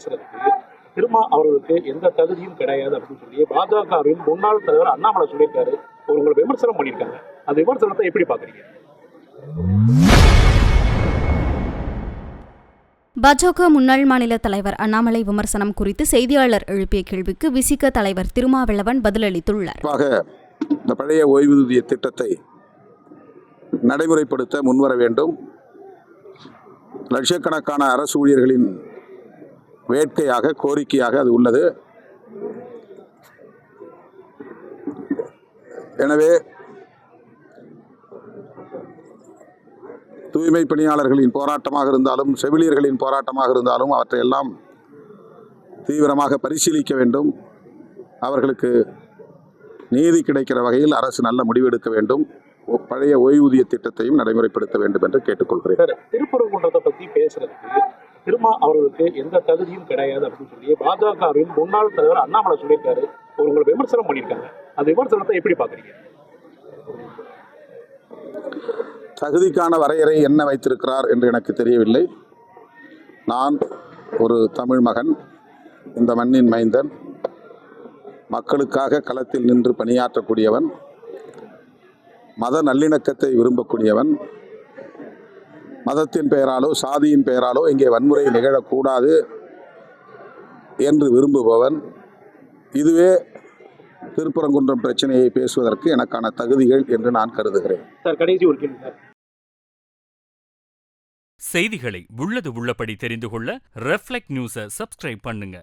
பேசுறதுக்கு திருமா அவர்களுக்கு எந்த தகுதியும் கிடையாது அப்படின்னு சொல்லி பாஜகவின் முன்னாள் தலைவர் அண்ணாமலை சொல்லியிருக்காரு. உங்களை விமர்சனம் பண்ணியிருக்காங்க. அந்த விமர்சனத்தை எப்படி பாக்குறீங்க பாஜக முன்னாள் மாநில தலைவர் அண்ணாமலை விமர்சனம் குறித்து செய்தியாளர் எழுப்பிய கேள்விக்கு விசிக தலைவர் திருமாவளவன் பதிலளித்துள்ளார். இந்த பழைய ஓய்வூதிய திட்டத்தை நடைமுறைப்படுத்த முன்வர வேண்டும். லட்சக்கணக்கான அரசு ஊழியர்களின் வேட்கையாக கோரிக்கையாக அது உள்ளது. எனவே தூய்மை பணியாளர்களின் போராட்டமாக இருந்தாலும் செவிலியர்களின் போராட்டமாக இருந்தாலும் அவற்றையெல்லாம் தீவிரமாக பரிசீலிக்க வேண்டும். அவர்களுக்கு நீதி கிடைக்கிற வகையில் அரசு நல்ல முடிவெடுக்க வேண்டும். பழைய ஓய்வூதிய திட்டத்தையும் நடைமுறைப்படுத்த வேண்டும் என்று கேட்டுக்கொள்கிறேன். திருப்பரங்குன்றத்தை பற்றி பேசுறதுக்கு திருமா அவர்களுக்கு எந்த தகுதியும் கிடையாது அப்படின்னு சொல்லி பாஜகவின் முன்னாள் தலைவர் அண்ணாமலை சொல்லியிருக்காரு. ஒரு உங்களை விமர்சனம் பண்ணியிருக்காங்க. அந்த விமர்சனத்தை எப்படி பாக்குறீங்க தகுதிக்கான வரையறை என்ன வைத்திருக்கிறார் என்று எனக்கு தெரியவில்லை. நான் ஒரு தமிழ் மகன் இந்த மண்ணின் மைந்தன் மக்களுக்காக களத்தில் நின்று பணியாற்றக்கூடியவன் மத நல்லிணக்கத்தை விரும்பக்கூடியவன் மதத்தின் பெயராலோ சாதியின் பெயராலோ இங்கே வன்முறை நிகழக்கூடாது என்று விரும்புபவன். இதுவே திருப்பரங்குன்றம் பிரச்சனையை பேசுவதற்கு எனக்கான தகுதிகள் என்று நான் கருதுகிறேன். சார் கடைசி ஒரு கேள்வி சார். செய்திகளை உள்ளது உள்ளபடி தெரிந்து கொள்ள ரெஃப்ளெக்ட் நியூஸை சப்ஸ்கிரைப் பண்ணுங்க.